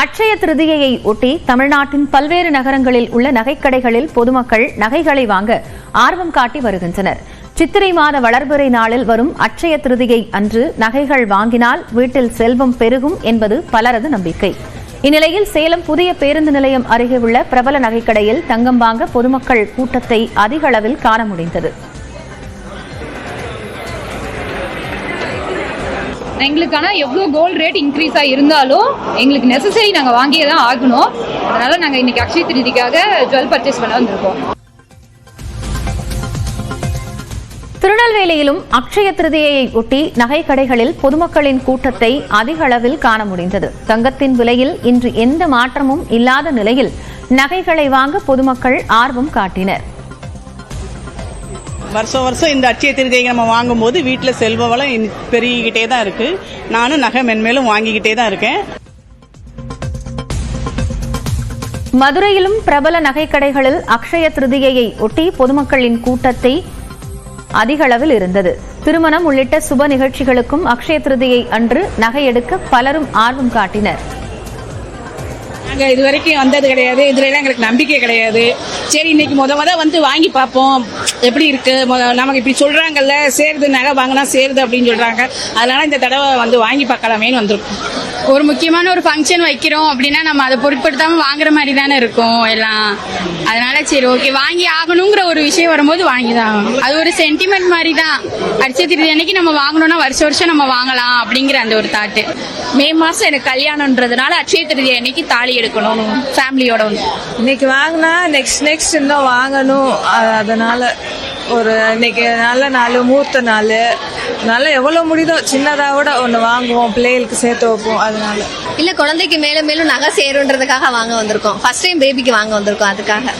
அட்சய திருதியையை ஒட்டி தமிழ்நாட்டின் பல்வேறு நகரங்களில் உள்ள நகைக்கடைகளில் பொதுமக்கள் நகைகளை வாங்க ஆர்வம் காட்டி வருகின்றனர். சித்திரை மாத வளர்பிறை நாளில் வரும் அட்சய திருதியை அன்று நகைகள் வாங்கினால் வீட்டில் செல்வம் பெருகும் என்பது பலரது நம்பிக்கை. இந்நிலையில் சேலம் புதிய பேருந்து நிலையம் அருகே உள்ள பிரபல நகைக்கடையில் தங்கம் வாங்க பொதுமக்கள் கூட்டத்தை அதிக அளவில் காண முடிந்தது. எங்களுக்கு ஆனால் எவ்வளோ கோல்டு ரேட் இன்க்ரீஸாக இருந்தாலும் எங்களுக்கு நெசசரி நாங்கள் வாங்கியே தான் ஆகணும். அதனால் நாங்கள் இன்னைக்கு அக்ஷய திருதிக்காக ஜுவல் பர்ச்சேஸ் பண்ண வந்திருக்கோம். திருநெல்வேலியிலும் அக்ஷய திருதியையை ஒட்டி நகை கடைகளில் பொதுமக்களின் கூட்டத்தை அதிக அளவில் காண முடிந்தது. தங்கத்தின் விலையில் இன்று எந்த மாற்றமும் இல்லாத நிலையில் நகைகளை வாங்க பொதுமக்கள் ஆர்வம் காட்டினர். வருஷம் வருஷம் இந்த அட்சய திருதியை நம்ம வாங்கும்போது வீட்டில் செல்வ வளம் பெருகிக்கிட்டே தான் இருக்கு. நானும் நகை மென்மேலும் வாங்கிக்கிட்டே தான் இருக்கேன். மதுரையிலும் பிரபல நகைக்கடைகளில் அக்ஷய திருதியையை ஒட்டி பொதுமக்களின் கூட்டத்தை அதிக அளவில் இருந்தது. திருமணம் உள்ளிட்ட சுப நிகழ்ச்சிகளுக்கும் அக்ஷய திருதியை அன்று நகை எடுக்க பலரும் ஆர்வம் காட்டினர். நாங்கள் இது வரைக்கும் வந்தது கிடையாது. இதுலலாம் எங்களுக்கு நம்பிக்கை கிடையாது. சரி இன்னைக்கு முத முத வந்து வாங்கி பார்ப்போம். எப்படி இருக்கு? மொத- நமக்கு இப்படி சொல்றாங்கல்ல சேருது நகை வாங்கினா சேருது அப்படின்னு சொல்றாங்க. அதனால இந்த தடவை வந்து வாங்கி பார்க்கலாமேன்னு வந்திருக்கோம். ஒரு முக்கியமான ஒரு ஃபங்க்ஷன் வைக்கிறோம் அப்படின்னா நம்ம அதை பொருட்படுத்தாம வாங்குற மாதிரி தானே இருக்கும் எல்லாம். அதனால சரி ஓகே வாங்கி ஆகணுங்கிற ஒரு விஷயம் வரும்போது வாங்கி தான் ஆகணும். அது ஒரு சென்டிமெண்ட் மாதிரி தான் அடிச்ச அன்னைக்கு நம்ம வாங்கணும்னா வருஷம் வருஷம் நம்ம வாங்கலாம் அப்படிங்கிற அந்த ஒரு தாட்டு மே மாசம் எனக்கு கல்யாணம்ன்றதுனால அட்சய திருதி அன்னைக்கு தாலி எடுக்கணும் ஃபேமிலியோட இன்னைக்கு வாங்கினா நெக்ஸ்ட் நெக்ஸ்ட் இன்னும் வாங்கணும். அதனால ஒரு இன்னைக்கு நல்ல நாள் மூர்த்த நாள். அதனால எவ்வளோ முடியுதோ சின்னதாக கூட ஒன்று வாங்குவோம் பிள்ளைகளுக்கு சேர்த்து வைப்போம் அதனால. இல்ல குழந்தைக்கு மேலும் மேலும் நகை சேருன்றதுக்காக வாங்க வந்திருக்கோம். ஃபர்ஸ்ட் டைம் பேபிக்கு வாங்க வந்திருக்கோம் அதுக்காக.